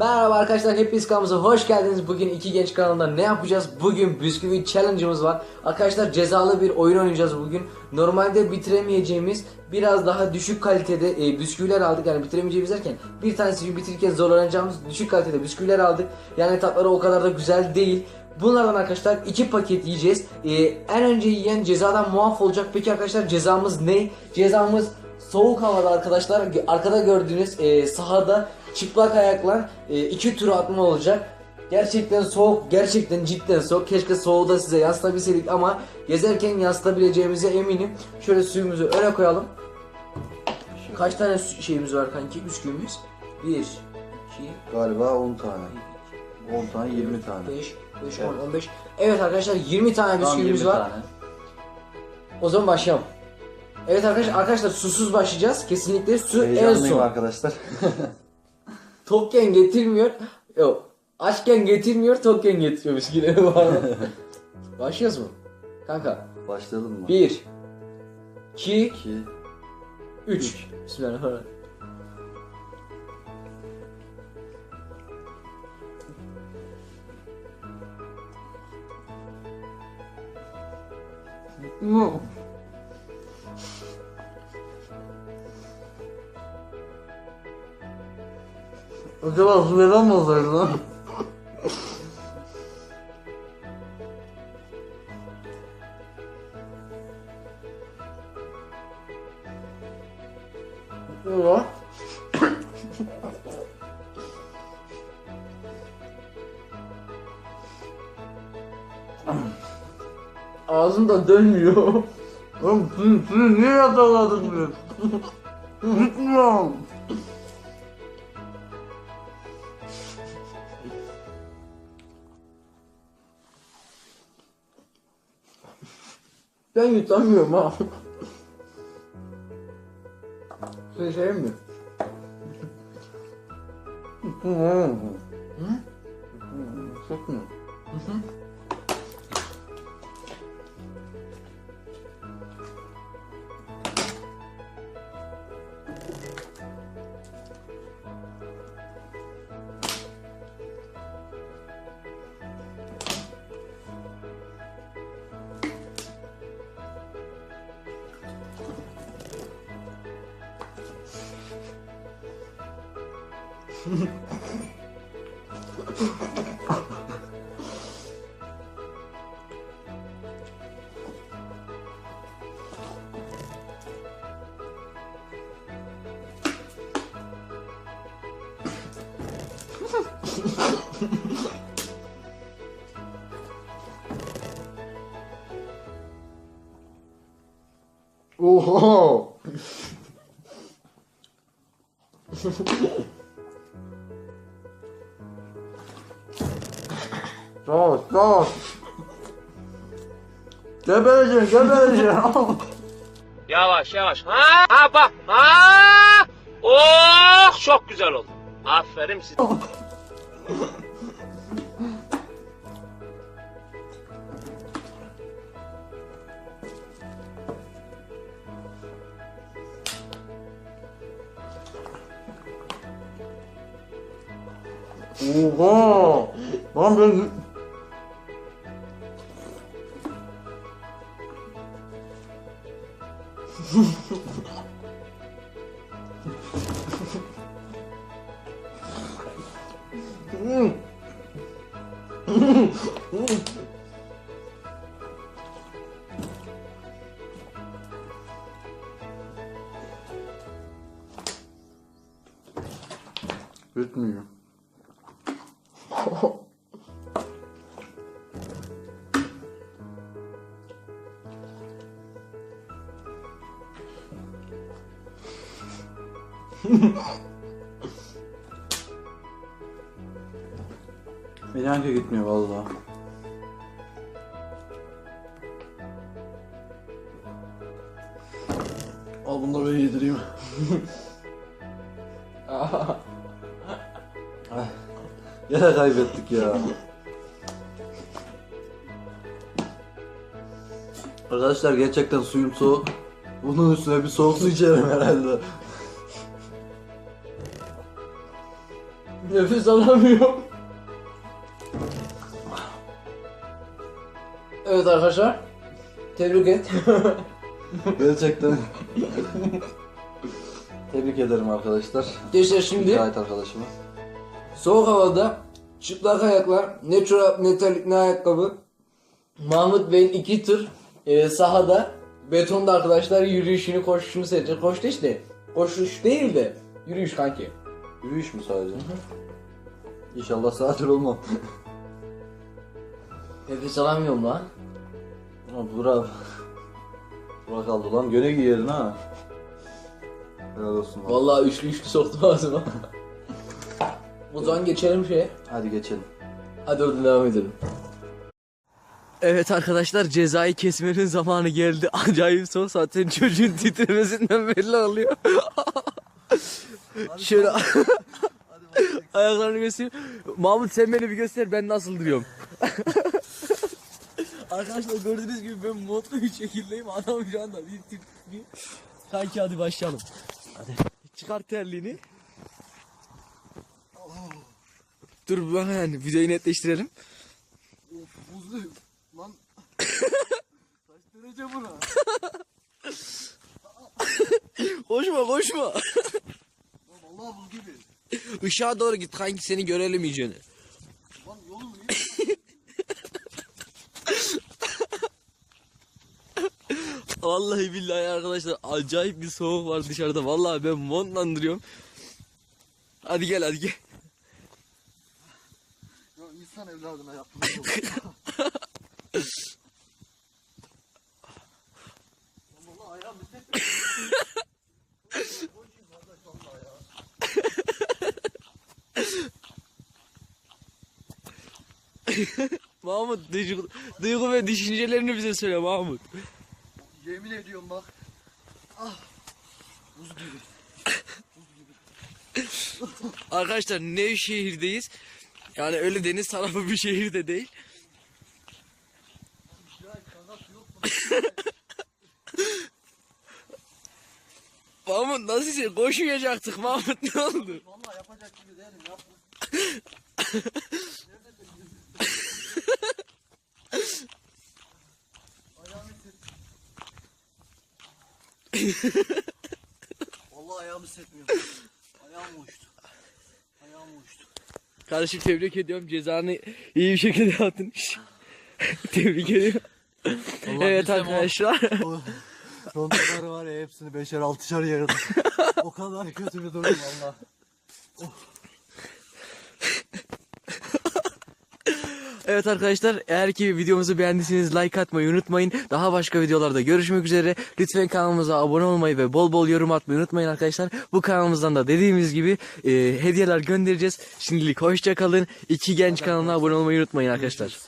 Merhaba arkadaşlar hepiniz kanalımıza hoş geldiniz. Bugün iki genç kanalında ne yapacağız? Bugün bisküvi challenge'ımız var. Arkadaşlar cezalı bir oyun oynayacağız bugün. Normalde bitiremeyeceğimiz biraz daha düşük kalitede e, bisküviler aldık. Yani bitiremeyeceğimiz derken bir tanesi bitirirken zorlanacağımız düşük kalitede bisküviler aldık. Yani tatları o kadar da güzel değil. Bunlardan arkadaşlar iki paket yiyeceğiz. E, en önce yiyen cezadan muaf olacak. Peki arkadaşlar cezamız ne? Cezamız soğuk havada arkadaşlar arkada gördüğünüz e, sahada çıplak ayakla e, iki tur atma olacak. Gerçekten soğuk, gerçekten cidden soğuk. Keşke soğuğu da size yansıtabilseydik ama gezerken yansıtabileceğimize eminim. Şöyle suyumuzu öne koyalım. Kaç tane şeyimiz var kanki? Bisküvimiz. 1, 2, Galiba 10 tane. 10 tane 20 tane. 5, 5, Evet. 10, 15. Evet arkadaşlar 20 tane Tam bisküvimiz 20 var. tane. O zaman başlayalım. Evet arkadaşlar arkadaşlar susuz başlayacağız. Kesinlikle su en Heyecanlıyım son. arkadaşlar. Tokken getirmiyor. Yok. Açken getirmiyor, tokken getiriyormuş yine. Başlıyoruz mu? Kanka. Başlayalım mı? 1 2 2 3 Bismillahirrahmanirrahim. Hmm. Acaba su veren mi lan? Ne var? Ağzımda dönmüyor. Oğlum suyu, suyu niye yataladın biz? Gitmiyorum. Ben yutamıyorum ha. Sen şey mi? Hı? Çok mu? Oho! Sos, sos. Gebereceksin, gebereceksin. Yavaş yavaş. Ha, ha bak. Ha! Oh çok güzel oldu. Aferin size. Oha! Lan ben... Это не. İnan ki gitmiyor vallahi. Al bunu da ben yedireyim. Yine kaybettik ya. Arkadaşlar gerçekten suyum soğuk. Bunun üstüne bir soğuk su içerim herhalde. Nefes alamıyorum. Evet arkadaşlar. Tebrik et. Gerçekten. Tebrik ederim arkadaşlar. Gençler şimdi Gayet arkadaşıma. soğuk havada çıplak ayaklar, ne çorap, ne terlik, ne ayakkabı. Mahmut Bey'in iki tur e, sahada betonda arkadaşlar yürüyüşünü, koşuşunu seyredecek. Koştu işte. Koşuş değil de yürüyüş kanki. Yürüyüş mü sadece? İnşallah saattir olmam. Nefes alamıyorum lan. Ha, Burak. Burak aldı lan. Göne giyerin ha. Helal olsun. lan. Vallahi üçlü üçlü soktum ağzıma. o zaman geçelim şeye. Hadi geçelim. Hadi oradan devam edelim. Evet arkadaşlar cezayı kesmenin zamanı geldi. Acayip soğuk zaten çocuğun titremesinden belli oluyor. Şöyle ayaklarını göstereyim. Mahmut sen beni bir göster ben nasıl duruyorum. arkadaşlar gördüğünüz gibi ben mutlu bir şekildeyim. Adam şu anda bir tip bir. Kanki hadi başlayalım. Hadi çıkar terliğini. Dur bak yani videoyu netleştirelim. Buzluyum. Lan. Kaç derece bura? Koşma koşma. Işığa doğru git kanki seni görelim iyicene. Lan yolum. Vallahi billahi arkadaşlar acayip bir soğuk var dışarıda. Vallahi ben montlandırıyorum. Hadi gel hadi gel. Ya insan evladına yaptım. Mahmut duygu, duygu ve düşüncelerini bize söyle Mahmut. Yemin ediyorum bak. Ah. Buz gibi. Arkadaşlar Nevşehir'deyiz. Yani öyle deniz tarafı bir şehir de değil. Mahmut nasıl şey? Koşmayacaktık Mahmut ne oldu? Vallahi yapacak gibi değilim yapma. Vallahi ayağımı hissetmiyorum. Ayağım uçtu. Ayağım uçtu. Kardeşim tebrik ediyorum. Cezanı iyi bir şekilde yaptın. tebrik ediyorum. evet arkadaşlar. Rondoları var ya hepsini beşer altışar yarıdım. o kadar kötü bir durum valla. Evet arkadaşlar eğer ki videomuzu beğendiyseniz like atmayı unutmayın. Daha başka videolarda görüşmek üzere. Lütfen kanalımıza abone olmayı ve bol bol yorum atmayı unutmayın arkadaşlar. Bu kanalımızdan da dediğimiz gibi e, hediyeler göndereceğiz. Şimdilik hoşça kalın. İki genç kanalına abone olmayı unutmayın arkadaşlar.